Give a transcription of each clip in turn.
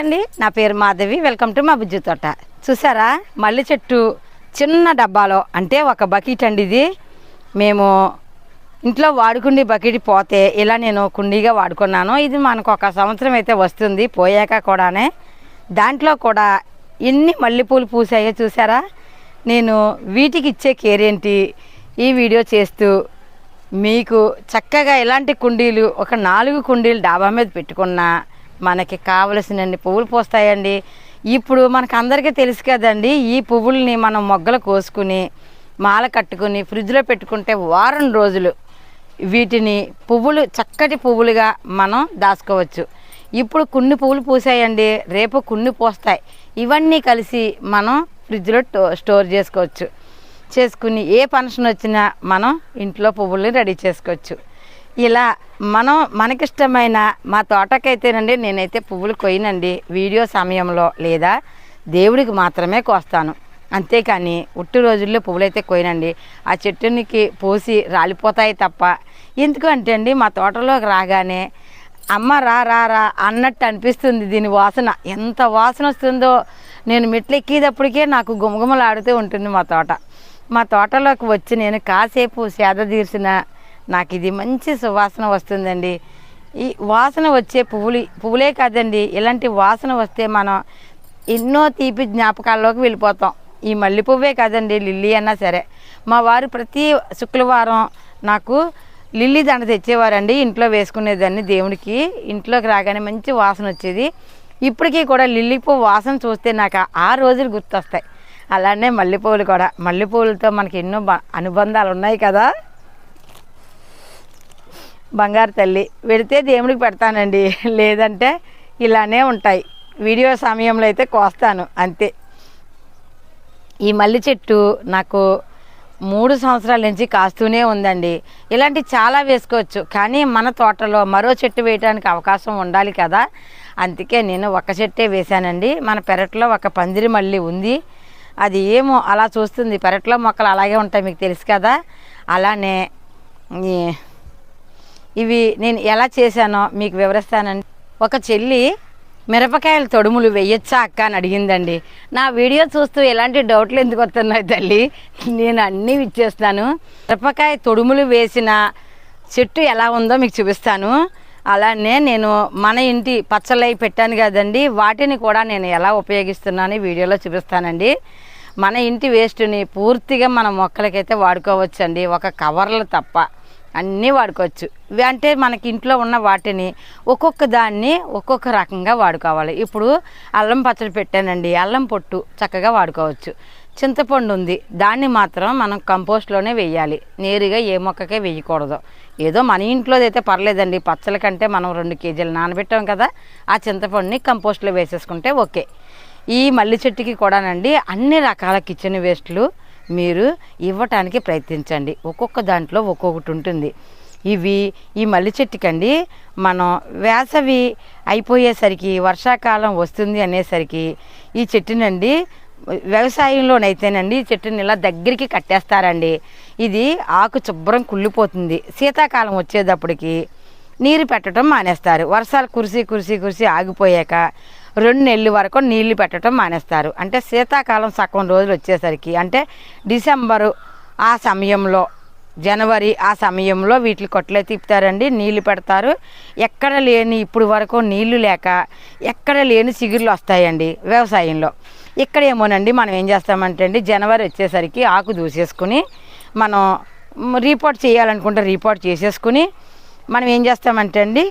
అండి నా పేరు మాధవి. వెల్కమ్ టు మా బుజ్జు తోట. చూసారా? మల్లె చెట్టు చిన్న డబ్బాలో అంటే ఒక బకెట్ అండి ఇది. మేము ఇంట్లో వాడుకుండి బకెట్ పోతే ఇలా నేను కుండీగా వాడుకున్నాను. ఇది మనకు ఒక సంవత్సరం అయితే వస్తుంది పోయాక కూడానే. దాంట్లో కూడా ఎన్ని మల్లెపూలు పూసాయో చూసారా? నేను వీటికి ఇచ్చే కేర్ ఏంటి? ఈ వీడియో చేస్తూ మీకు చక్కగా ఇలాంటి కుండీలు ఒక నాలుగు కుండీలు డాబా మీద పెట్టుకున్నా మనకి కావలసినన్ని పువ్వులు పోస్తాయండి. ఇప్పుడు మనకు అందరికీ తెలుసు కదండి ఈ పువ్వుల్ని మనం మొగ్గలు కోసుకుని మాల కట్టుకుని ఫ్రిడ్జ్లో పెట్టుకుంటే వారం రోజులు వీటిని పువ్వులు చక్కటి పువ్వులుగా మనం దాచుకోవచ్చు. ఇప్పుడు కొన్ని పువ్వులు పూసాయండి రేపు కొన్ని పోస్తాయి. ఇవన్నీ కలిసి మనం ఫ్రిడ్జ్లో టో- స్టోర్ చేసుకోవచ్చు. చేసుకుని ఏ ఫంక్షన్ వచ్చినా మనం ఇంట్లో పువ్వుల్ని రెడీ చేసుకోవచ్చు. ఇలా మనం మనకిష్టమైన మా తోటకైతేనండి నేనైతే పువ్వులు కొయ్యనండి వీడియో సమయంలో లేదా దేవుడికి మాత్రమే కోస్తాను. అంతేకాని ఉట్టి రోజుల్లో పువ్వులైతే కొయ్యనండి. ఆ చెట్టునికి పోసి రాలిపోతాయి తప్ప ఎందుకు అంటే అండి మా తోటలోకి రాగానే అమ్మ రా రా రా అన్నట్టు అనిపిస్తుంది దీని వాసన. ఎంత వాసన వస్తుందో నేను మెట్లు ఎక్కేటప్పటికే నాకు గుమగుమలాడుతూ ఉంటుంది మా తోట. మా తోటలోకి వచ్చి నేను కాసేపు సేద తీర్చిన నాకు ఇది మంచి సువాసన వస్తుందండి. ఈ వాసన వచ్చే పువ్వులు పువ్వులే కాదండి ఇలాంటి వాసన వస్తే మనం ఎన్నో తీపి జ్ఞాపకాల్లోకి వెళ్ళిపోతాం. ఈ మల్లె పువ్వే కాదండి లిల్లీ అన్నా సరే. మా వారు ప్రతి శుక్రవారం నాకు లిల్లీ దండ తెచ్చేవారండి ఇంట్లో వేసుకునేదాన్ని దేవుడికి ఇంట్లోకి రాగానే మంచి వాసన వచ్చేది. ఇప్పటికీ కూడా లిల్లీ పువ్వు వాసన చూస్తే నాకు ఆ- ఆ రోజులు గుర్తొస్తాయి. అలానే మల్లెపూలు కూడా. మల్లెపూలతో మనకి ఎన్నో బ- అనుబంధాలు ఉన్నాయి కదా. బంగారు తల్లి. పెడితే దేవుడికి పెడతానండి. లేదంటే ఇలానే ఉంటాయి. వీడియో సమయంలో అయితే కోస్తాను. అంతే. ఈ మల్లి చెట్టు నాకు మూడు సంవత్సరాల నుంచి కాస్తూనే ఉందండి. ఇలాంటి చాలా వేసుకోవచ్చు. కానీ మన తోటలో మరో చెట్టు వేయడానికి అవకాశం ఉండాలి కదా. అందుకే నేను ఒక చెట్టే వేశానండి. మన పెరట్లో ఒక పందిరి మల్లి ఉంది. అది ఏమో అలా చూస్తుంది. పెరట్లో మొక్కలు అలాగే ఉంటాయి మీకు తెలుసు కదా. అలానే ఈ- ఇవి నేను ఎలా చేశానో మీకు వివరిస్తానండి. ఒక చెల్లి మిరపకాయల తొడుములు వేయొచ్చా అక్క అని అడిగిందండి. నా వీడియో చూస్తూ ఎలాంటి డౌట్లు ఎందుకు వస్తున్నాయి తల్లి నేను అన్నీ ఇచ్చేస్తాను. మిరపకాయ తొడుములు వేసిన చెట్టు ఎలా ఉందో మీకు చూపిస్తాను. అలానే నేను మన ఇంటి పచ్చళ్ళవి పెట్టాను కదండి వాటిని కూడా నేను ఎలా ఉపయోగిస్తున్నాను వీడియోలో చూపిస్తానండి. మన ఇంటి వేస్ట్ని పూర్తిగా మన మొక్కలకైతే వాడుకోవచ్చండి ఒక కవర్లు తప్ప. అన్నీ వాడుకోవచ్చు. ఇవి అంటే మనకి ఇంట్లో ఉన్న వాటిని ఒక్కొక్క దాన్ని ఒక్కొక్క రకంగా వాడుకోవాలి. ఇప్పుడు అల్లం పచ్చడి పెట్టానండి. అల్లం పొట్టు చక్కగా వాడుకోవచ్చు. చింతపండు ఉంది. దాన్ని మాత్రం మనం కంపోస్ట్లోనే వేయాలి. నేరుగా ఏ మొక్కకే వేయకూడదు. ఏదో మన ఇంట్లోది అయితే పర్లేదండి. పచ్చల కంటే మనం రెండు కేజీలు నానబెట్టాం కదా ఆ చింతపండుని కంపోస్ట్లో వేసేసుకుంటే ఓకే. ఈ మల్లి చెట్టుకి కూడానండి అన్ని రకాల కిచెన్ వేస్ట్లు మీరు ఇవ్వటానికి ప్రయత్నించండి. ఒక్కొక్క దాంట్లో ఒక్కొక్కటి ఉంటుంది. ఇవి ఈ మల్లి చెట్టుకండి మనం వేసవి అయిపోయేసరికి వర్షాకాలం వస్తుంది అనేసరికి ఈ చెట్టునండి వ్యవసాయంలోనైతేనండి ఈ చెట్టుని ఇలా దగ్గరికి కట్టేస్తారండి. ఇది ఆకు శుభ్రం కుళ్ళిపోతుంది. శీతాకాలం వచ్చేటప్పటికి నీరు పెట్టడం మానేస్తారు. వర్షాలు కురిసి కురిసి కురిసి ఆగిపోయాక రెండు నెలల వరకు నీళ్ళు పెట్టడం మానేస్తారు. అంటే శీతాకాలం సగం రోజులు వచ్చేసరికి అంటే డిసెంబరు ఆ సమయంలో జనవరి ఆ సమయంలో వీటిని కొట్టలే తిప్పుతారండి నీళ్ళు పెడతారు. ఎక్కడ లేని ఇప్పుడు వరకు నీళ్ళు లేక ఎక్కడ లేని చిగుర్లు వస్తాయండి వ్యవసాయంలో. ఇక్కడ ఏమోనండి మనం ఏం చేస్తామంటే అండి జనవరి వచ్చేసరికి ఆకు దూసేసుకుని మనం రిపోర్ట్ చేయాలనుకుంటే రిపోర్ట్ చేసేసుకుని మనం ఏం చేస్తామంటే అండి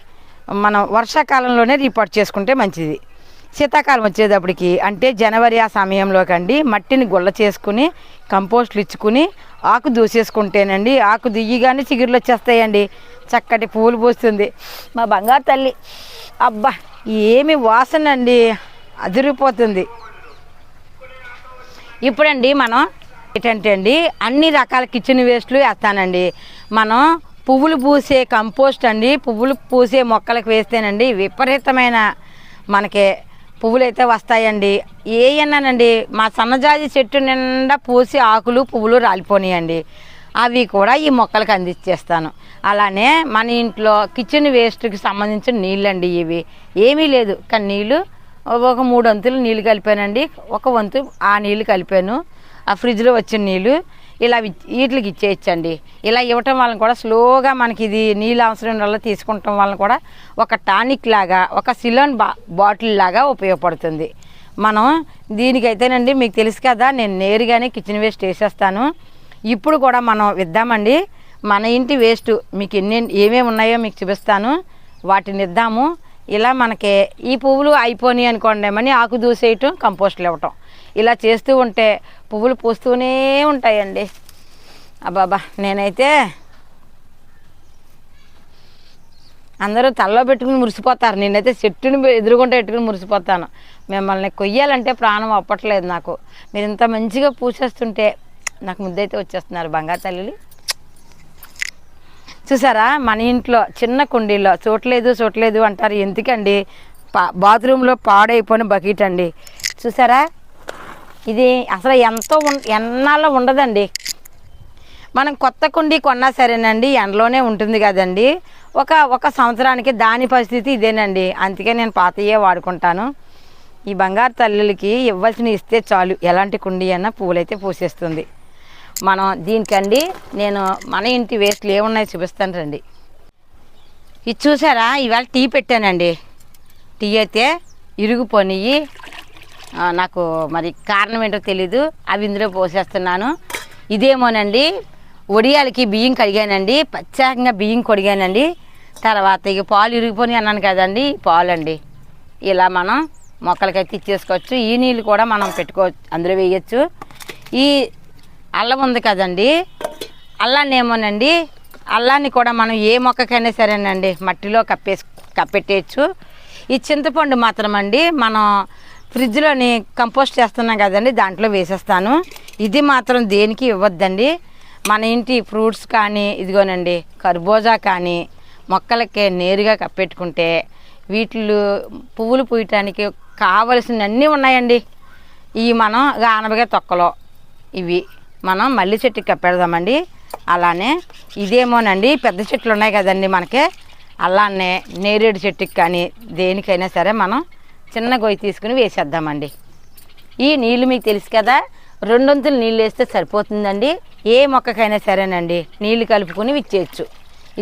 మనం వర్షాకాలంలోనే రిపోర్ట్ చేసుకుంటే మంచిది. శీతాకాలం వచ్చేటప్పటికి అంటే జనవరి ఆ సమయంలోకి అండి మట్టిని గుల్ల చేసుకుని కంపోస్ట్లు ఇచ్చుకుని ఆకు దూసేసుకుంటేనండి ఆకు దియ్యగానే చిగుర్లు వచ్చేస్తాయండి. చక్కటి పువ్వులు పూస్తుంది. మా బంగారు తల్లి అబ్బా ఏమి వాసన అండి అదిరిపోతుంది. ఇప్పుడండి మనం ఏంటంటే అండి అన్ని రకాల కిచెన్ వేస్ట్లు వేస్తానండి. మనం పువ్వులు పూసే కంపోస్ట్ అండి పువ్వులు పూసే మొక్కలకు వేస్తేనండి విపరీతమైన మనకి పువ్వులు అయితే వస్తాయండి ఏయన్నానండి మా సన్నజాజి చెట్టు నిండా పూసి ఆకులు పువ్వులు రాలిపోనాయండి. అవి కూడా ఈ మొక్కలకు అందించేస్తాను. అలానే మన ఇంట్లో కిచెన్ వేస్ట్కి సంబంధించిన నీళ్ళండి ఇవి. ఏమీ లేదు. కానీ నీళ్ళు ఒక మూడు వంతులు నీళ్ళు కలిపానండి. ఒక వంతు ఆ నీళ్ళు కలిపాను. ఆ ఫ్రిడ్జ్లో వచ్చిన నీళ్ళు. ఇలా వీటికి ఇచ్చేయచ్చండి. ఇలా ఇవ్వటం వలన కూడా స్లోగా మనకి ఇది నీళ్ళు అవసరం వల్ల తీసుకుంటాం వలన కూడా ఒక టానిక్ లాగా ఒక సిలోన్ బా బాటిల్ లాగా ఉపయోగపడుతుంది. మనం దీనికైతేనండి మీకు తెలుసు కదా నేను నేరుగానే కిచెన్ వేస్ట్ వేసేస్తాను. ఇప్పుడు కూడా మనం ఇద్దామండి మన ఇంటి వేస్ట్ మీకు ఎన్ని ఏమేమి ఉన్నాయో మీకు చూపిస్తాను. వాటిని ఇద్దాము. ఇలా మనకి ఈ పువ్వులు అయిపోయినాయి అనుకోండి ఏమని ఆకు దూసేయటం కంపోస్ట్లు ఇవ్వటం. ఇలా చేస్తూ ఉంటే పువ్వులు పూస్తూనే ఉంటాయండి. అబ్బాబా నేనైతే అందరూ తల్లో పెట్టుకుని మురిసిపోతారు. నేనైతే చెట్టుని ఎదురుగుంటే పెట్టుకుని మురిసిపోతాను. మిమ్మల్ని కొయ్యాలంటే ప్రాణం అప్పట్లేదు నాకు. మీరు ఇంత మంచిగా పూసేస్తుంటే నాకు ముద్దైతే వచ్చేస్తున్నారు బంగారు తల్లి చూసారా? మన ఇంట్లో చిన్న కుండీలో చూడలేదు చూడలేదు అంటారు. ఎందుకండి? పా బాత్రూంలో పాడైపోయిన బకెట్ అండి. చూసారా? ఇది అసలు ఎంతో ఉం- ఎన్నాళ్ళో ఉండదండి. మనం కొత్త కుండీ కొన్నా సరేనండి ఎండలోనే ఉంటుంది కదండి. ఒక ఒక సంవత్సరానికి దాని పరిస్థితి ఇదేనండి. అందుకే నేను పాతయే వాడుకుంటాను. ఈ బంగారు తల్లులకి ఇవ్వాల్సిన ఇస్తే చాలు. ఎలాంటి కుండీ అయినా పూలైతే పూసేస్తుంది. మనం దీనికండి నేను మన ఇంటి వేస్ట్లు ఏమున్నాయో చూపిస్తాను రండి. ఇది చూసారా? ఇవాళ టీ పెట్టానండి. టీ అయితే ఇరుగుపోనియి నాకు మరి కారణం ఏంటో తెలీదు. అవి ఇందులో పోసేస్తున్నాను. ఇదేమోనండి ఒడియాలకి బియ్యం కడిగానండి ప్రత్యేకంగా బియ్యం కొడిగానండి. తర్వాత ఇక పాలు ఇరిగిపోయి అన్నాను కదండి పాలు అండి ఇలా మనం మొక్కలకైతే ఇచ్చేసుకోవచ్చు. ఈ నీళ్ళు కూడా మనం పెట్టుకోవచ్చు అందులో వేయచ్చు. ఈ అల్లం ఉంది కదండి అల్లాన్ని ఏమోనండి అల్లాన్ని కూడా మనం ఏ మొక్కకైనా సరేనండి మట్టిలో కప్పేసి కప్పెట్టేయచ్చు. ఈ చింతపండు మాత్రం అండి మనం ఫ్రిడ్జ్లోని కంపోస్ట్ చేస్తున్నాం కదండి దాంట్లో వేసేస్తాను. ఇది మాత్రం దేనికి ఇవ్వద్దండి. మన ఇంటి ఫ్రూట్స్ కానీ ఇదిగోనండి కర్బూజా కానీ మొక్కలకి నేరుగా కప్పెట్టుకుంటే వీటిలు పువ్వులు పూయటానికి కావలసినన్నీ ఉన్నాయండి. ఇవి మనం గానబగా తొక్కలో. ఇవి మనం మల్లి చెట్టుకి కప్పెడదామండి అలానే ఇదేమోనండి పెద్ద చెట్లు ఉన్నాయి కదండి మనకి. అలానే నేరేడు చెట్టుకి కానీ దేనికైనా సరే మనం చిన్న గొయ్యి తీసుకుని వేసేద్దామండి. ఈ నీళ్ళు మీకు తెలుసు కదా రెండొంతులు నీళ్ళు వేస్తే సరిపోతుందండి. ఏ మొక్కకైనా సరేనండి నీళ్ళు కలుపుకొని విచ్చేయచ్చు.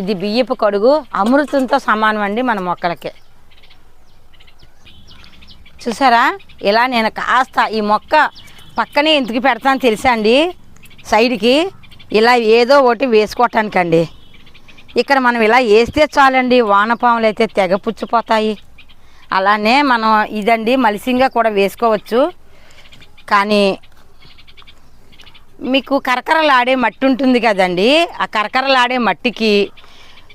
ఇది బియ్యపు కడుగు అమృతంతో సమానం అండి మన మొక్కలకి. చూసారా? ఇలా నేను కాస్త ఈ మొక్క పక్కనే ఎందుకు పెడతాను తెలుసా అండి? సైడ్కి ఇలా ఏదో ఒకటి వేసుకోవటానికండి. ఇక్కడ మనం ఇలా వేస్తే చాలండి వానపాములు అయితే తెగ పుచ్చిపోతాయి. అలానే మనం ఇదండి మలిసింగా కూడా వేసుకోవచ్చు. కానీ మీకు కరకరలాడే మట్టి ఉంటుంది కదండి. ఆ కరకరలాడే మట్టికి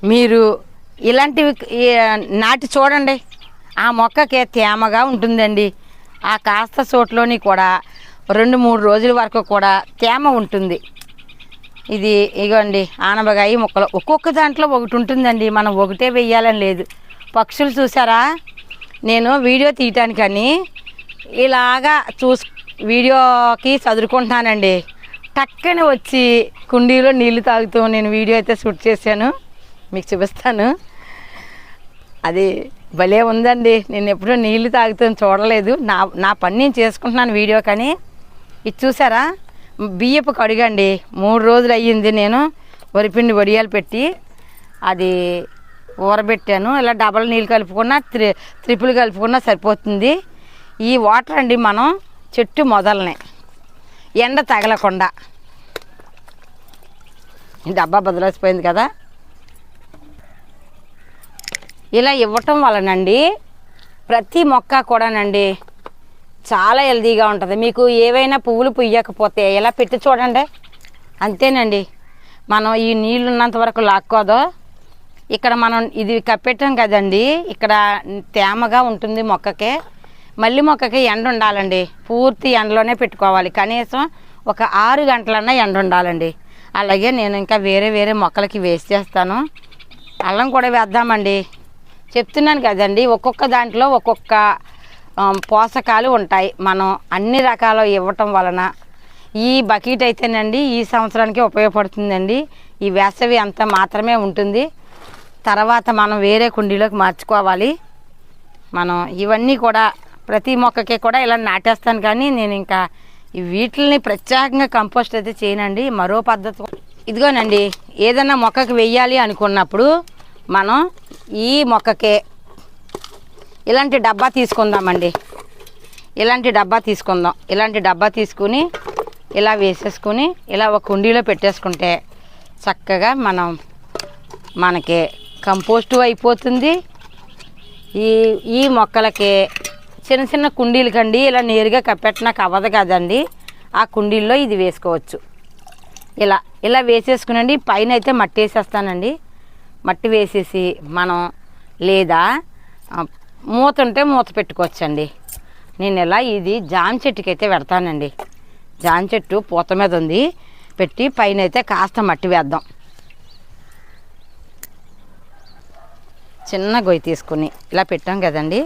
మీరు ఇలాంటివి నాటి చూడండి. ఆ మొక్కకి తేమగా ఉంటుందండి. ఆ కాస్త చోట్లోని కూడా రెండు మూడు రోజుల వరకు కూడా తేమ ఉంటుంది. ఇది ఇగోండి ఆనబగాయి మొక్కలు. ఒక్కొక్క దాంట్లో ఒకటి ఉంటుందండి. మనం ఒకటే వెయ్యాలని లేదు. పక్షులు చూసారా? నేను వీడియో తీయటానికని ఇలాగా చూస్ వీడియోకి చదువుకుంటున్నానండి టక్కని వచ్చి కుండీలో నీళ్ళు తాగుతూ నేను వీడియో అయితే షూట్ చేశాను. మీకు చూపిస్తాను. అది భలే ఉందండి. నేను ఎప్పుడూ నీళ్ళు తాగుతూ చూడలేదు. నా నా పని నేను చేసుకుంటున్నాను వీడియో కానీ. ఇది చూసారా? బియ్యపు కడుగండి. మూడు రోజులు అయ్యింది నేను వరిపిండి వడియాలు పెట్టి. అది ఊరబెట్టాను. ఇలా డబల్ నీళ్ళు కలుపుకున్నా త్రి త్రిపుల్ కలుపుకున్నా సరిపోతుంది. ఈ వాటర్ అండి మనం చెట్టు మొదలనే. ఎండ తగలకుండా. ఈ డబ్బా బదిలేసిపోయింది కదా. ఇలా ఇవ్వటం వలనండి ప్రతి మొక్క కూడానండి చాలా హెల్దీగా ఉంటుంది. మీకు ఏవైనా పువ్వులు పుయ్యకపోతే ఇలా పెట్టి చూడండి. అంతేనండి. మనం ఈ నీళ్ళు ఉన్నంత వరకు లాక్కోదో. ఇక్కడ మనం ఇది కప్పెట్టాం కదండి. ఇక్కడ తేమగా ఉంటుంది మొక్కకి. మళ్ళీ మొక్కకి ఎండ ఉండాలండి. పూర్తి ఎండలోనే పెట్టుకోవాలి. కనీసం ఒక ఆరు గంటలన్నా ఎండ ఉండాలండి. అలాగే నేను ఇంకా వేరే వేరే మొక్కలకి వేస్ట్ చేస్తాను. అల్లం కూడా వేద్దామండి. చెప్తున్నాను కదండి ఒక్కొక్క దాంట్లో ఒక్కొక్క పోషకాలు ఉంటాయి. మనం అన్ని రకాలు ఇవ్వటం వలన ఈ బకెట్ అయితేనండి ఈ సంవత్సరానికి ఉపయోగపడుతుందండి. ఈ వేసవి అంతా మాత్రమే ఉంటుంది. తర్వాత మనం వేరే కుండీలోకి మార్చుకోవాలి. మనం ఇవన్నీ కూడా ప్రతి మొక్కకి కూడా ఇలా నాటేస్తాను కానీ నేను ఇంకా వీటిల్ని వీటిని ప్రత్యేకంగా కంపోస్ట్ అయితే చేయనండి. మరో పద్ధతి ఇదిగోనండి ఏదైనా మొక్కకి వెయ్యాలి అనుకున్నప్పుడు మనం ఈ మొక్కకే ఇలాంటి డబ్బా తీసుకుందామండి. ఇలాంటి డబ్బా తీసుకుందాం. ఇలాంటి డబ్బా తీసుకుని ఇలా వేసేసుకుని ఇలా ఒక కుండీలో పెట్టేసుకుంటే చక్కగా మనం మనకి కంపోస్టు అయిపోతుంది. ఈ ఈ మొక్కలకి చిన్న చిన్న కుండీలు కండి ఇలా నేరుగా కప్పెట్టినాక అవ్వదు కదండి. ఆ కుండీల్లో ఇది వేసుకోవచ్చు. ఇలా ఇలా వేసేసుకునండి. పైన అయితే మట్టి వేసేస్తానండి. మట్టి వేసేసి మనం లేదా మూత ఉంటే మూత పెట్టుకోవచ్చండి. నేను ఇలా ఇది జామ చెట్టుకి అయితే పెడతానండి. జామ చెట్టు పూత మీద ఉంది. పెట్టి పైన అయితే కాస్త మట్టి వేద్దాం. చిన్న గొయ్యి తీసుకుని ఇలా పెట్టాం కదండి.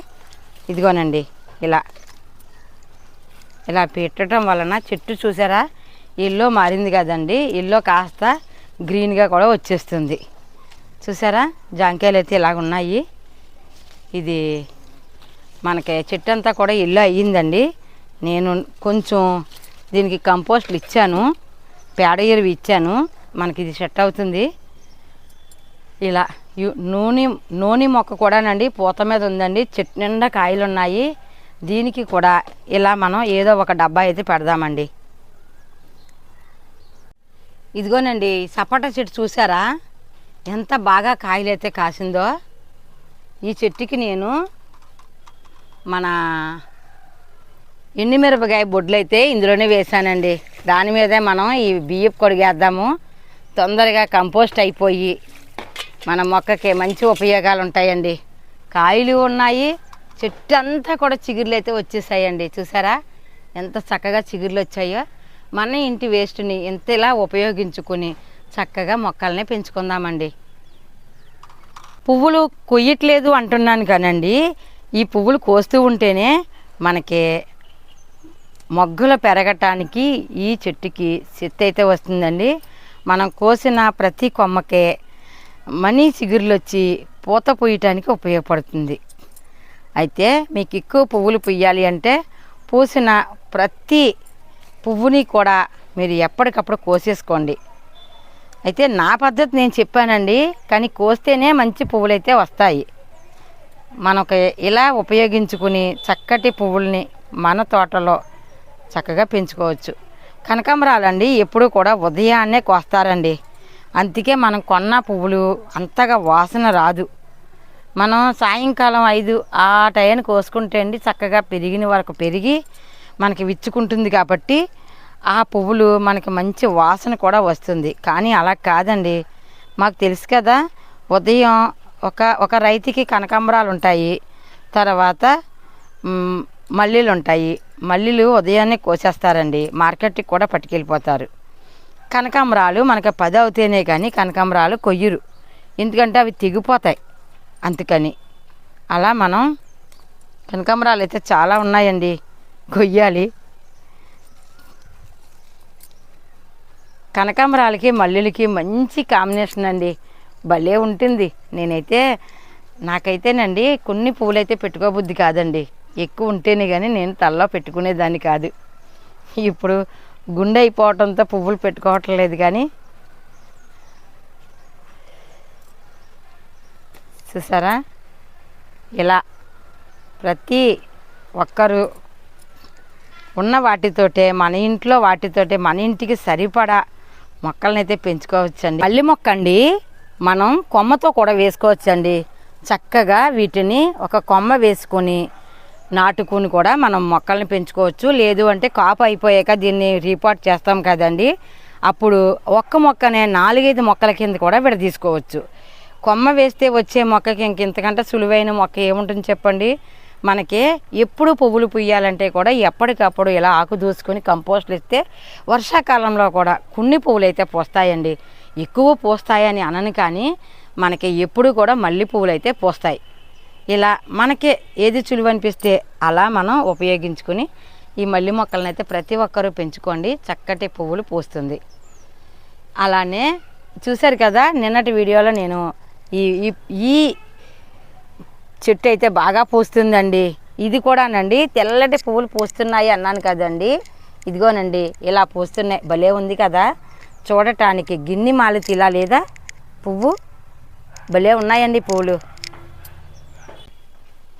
ఇదిగోనండి ఇలా. ఇలా పెట్టడం వలన చెట్టు చూసారా? ఇల్లు మారింది కదండి. ఇల్లు కాస్త గ్రీన్గా కూడా వచ్చేస్తుంది. చూసారా? జాంకాయలు అయితే ఇలాగ ఉన్నాయి. ఇది మనకి చెట్టు అంతా కూడా ఇల్లు అయ్యిందండి. నేను కొంచెం దీనికి కంపోస్ట్లు ఇచ్చాను. పేడ ఎరువు ఇచ్చాను. మనకి ఇది సెట్ అవుతుంది. ఇలా. నూనె నూనె మొక్క కూడానండి పూత మీద ఉందండి. చెట్టు నిండా కాయలు ఉన్నాయి దీనికి కూడా ఇలా మనం ఏదో ఒక డబ్బా అయితే పెడదామండి. ఇదిగోనండి సపోటా చెట్టు చూసారా? ఎంత బాగా కాయలు అయితే కాసిందో. ఈ చెట్టుకి నేను మన ఎండుమిరపకాయ బొడ్లు అయితే ఇందులోనే వేసానండి. దాని మీదే మనం ఈ బియ్యపు కొడిగేద్దాము. తొందరగా కంపోస్ట్ అయిపోయి మన మొక్కకి మంచి ఉపయోగాలు ఉంటాయండి కాయలు ఉన్నాయి చెట్టు అంతా కూడా చిగుర్లు అయితే వచ్చేసాయండి. చూసారా? ఎంత చక్కగా చిగుర్లు వచ్చాయో మన ఇంటి వేస్ట్ని ఇంతలా ఉపయోగించుకుని చక్కగా మొక్కల్ని పెంచుకుందామండి. పువ్వులు కొయ్యట్లేదు అంటున్నాను కానండి. ఈ పువ్వులు కోస్తూ ఉంటేనే మనకి మొగ్గలు పెరగటానికి ఈ చెట్టుకి శక్తి అయితే వస్తుందండి. మనం కోసిన ప్రతి కొమ్మకే మనీ చిగురులు వచ్చి పూత పూయటానికి ఉపయోగపడుతుంది. అయితే మీకు ఎక్కువ పువ్వులు పుయ్యాలి అంటే పూసిన ప్రతి పువ్వుని కూడా మీరు ఎప్పటికప్పుడు కోసేసుకోండి. అయితే నా పద్ధతి నేను చెప్పానండి కానీ కోస్తేనే మంచి పువ్వులు అయితే వస్తాయి. మనకు ఇలా ఉపయోగించుకుని చక్కటి పువ్వుల్ని మన తోటలో చక్కగా పెంచుకోవచ్చు. కనకాంబరాలండి ఎప్పుడు కూడా ఉదయాన్నే కోస్తారండి. అందుకే మనం కొన్న పువ్వులు అంతగా వాసన రాదు. మనం సాయంకాలం ఐదు ఆ టైం కోసుకుంటే అండి చక్కగా పెరిగిన వరకు పెరిగి మనకి విచ్చుకుంటుంది కాబట్టి ఆ పువ్వులు మనకి మంచి వాసన కూడా వస్తుంది. కానీ అలా కాదండి. మాకు తెలుసు కదా ఉదయం ఒక ఒక రైతుకి కనకాంబరాలు ఉంటాయి. తర్వాత మల్లీలు మల్లెలు ఉంటాయి. మల్లెలు ఉదయాన్నే కోసేస్తారండి. మార్కెట్కి కూడా పట్టుకెళ్ళిపోతారు. కనకాంబరాలు మనకి పది అవుతేనే కానీ కనకాంబరాలు కొయ్యరు. ఎందుకంటే అవి తెగిపోతాయి. అందుకని అలా మనం కనకాంబరాలు అయితే చాలా ఉన్నాయండి. కొయ్యాలి. కనకాంబరాలకి మల్లెలకి మంచి కాంబినేషన్ అండి. భలే ఉంటుంది. నేనైతే నాకైతేనండి కొన్ని పువ్వులు అయితే పెట్టుకోబుద్ధి కాదండి. ఎక్కువ ఉంటేనే కానీ నేను తలలో పెట్టుకునేదాన్ని కాదు. ఇప్పుడు గుండె అయిపోవటంతో పువ్వులు పెట్టుకోవటం లేదు కానీ. చూసారా? ఇలా ప్రతి ఒక్కరు ఉన్న వాటితోటే మన ఇంట్లో వాటితోటే మన ఇంటికి సరిపడా మొక్కలనైతే అయితే పెంచుకోవచ్చండి. మల్లి మొక్క అండి మనం కొమ్మతో కూడా వేసుకోవచ్చండి. చక్కగా వీటిని ఒక కొమ్మ వేసుకొని నాటుకుని కూడా మనం మొక్కల్ని పెంచుకోవచ్చు. లేదు అంటే కాపు అయిపోయాక దీన్ని రీపాట్ చేస్తాం కదండి. అప్పుడు ఒక్క మొక్కనే నాలుగైదు మొక్కల కింద కూడా విడదీసుకోవచ్చు. కొమ్మ వేస్తే వచ్చే మొక్కకి ఇంక ఇంతకంటే సులువైన మొక్క ఏముంటుంది చెప్పండి? మనకి ఎప్పుడు పువ్వులు పుయ్యాలంటే కూడా ఎప్పటికప్పుడు ఇలా ఆకు దూసుకొని కంపోస్ట్లు ఇస్తే వర్షాకాలంలో కూడా కొన్ని పువ్వులు అయితే పూస్తాయండి. ఎక్కువ పూస్తాయని అనను కానీ మనకి ఎప్పుడు కూడా మల్లె పువ్వులు అయితే పూస్తాయి. ఇలా మనకి ఏది చులువు అనిపిస్తే అలా మనం ఉపయోగించుకుని ఈ మల్లె మొక్కలను అయితే ప్రతి ఒక్కరూ పెంచుకోండి. చక్కటి పువ్వులు పూస్తుంది. అలానే చూశారు కదా నిన్నటి వీడియోలో నేను ఈ ఈ- ఈ చెట్టు అయితే బాగా పూస్తుందండి. ఇది కూడానండి తెల్లటి పువ్వులు పూస్తున్నాయి అన్నాను కదండి. ఇదిగోనండి ఇలా పూస్తున్నాయి. భలే ఉంది కదా. చూడటానికి గిన్నె మాలతి ఇలా లేదా? పువ్వు? భలే ఉన్నాయండి పువ్వులు.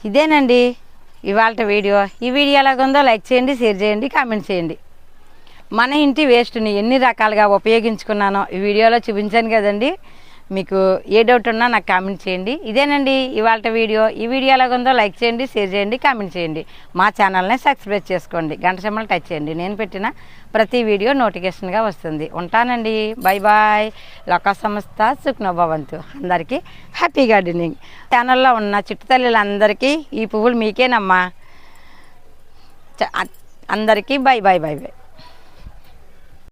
ఇదేనండి ఇవాళ వీడియో. ఈ వీడియో ఎలాగుందో లైక్ చేయండి షేర్ చేయండి కామెంట్ చేయండి. మన ఇంటి వేస్ట్ని ఎన్ని రకాలుగా ఉపయోగించుకున్నానో ఈ వీడియోలో చూపించాను కదండి. మీకు ఏ డౌట్ ఉన్నా నాకు కామెంట్ చేయండి. ఇదేనండి ఇవాళ వీడియో. ఈ వీడియో ఎలాగుందో లైక్ చేయండి షేర్ చేయండి కామెంట్ చేయండి. మా ఛానల్ని సబ్స్క్రైబ్ చేసుకోండి. గంట సింబల్ టచ్ చేయండి. నేను పెట్టిన ప్రతి వీడియో నోటిఫికేషన్గా వస్తుంది. ఉంటానండి. బాయ్ బాయ్ లోక సంస్థ సుఖ్నోభవంతు. అందరికీ హ్యాపీ గార్డెనింగ్ ఛానల్లో ఉన్న చిట్టుతల్లులందరికీ ఈ పువ్వులు మీకేనమ్మా. అందరికీ బాయ్ బాయ్ బాయ్ బాయ్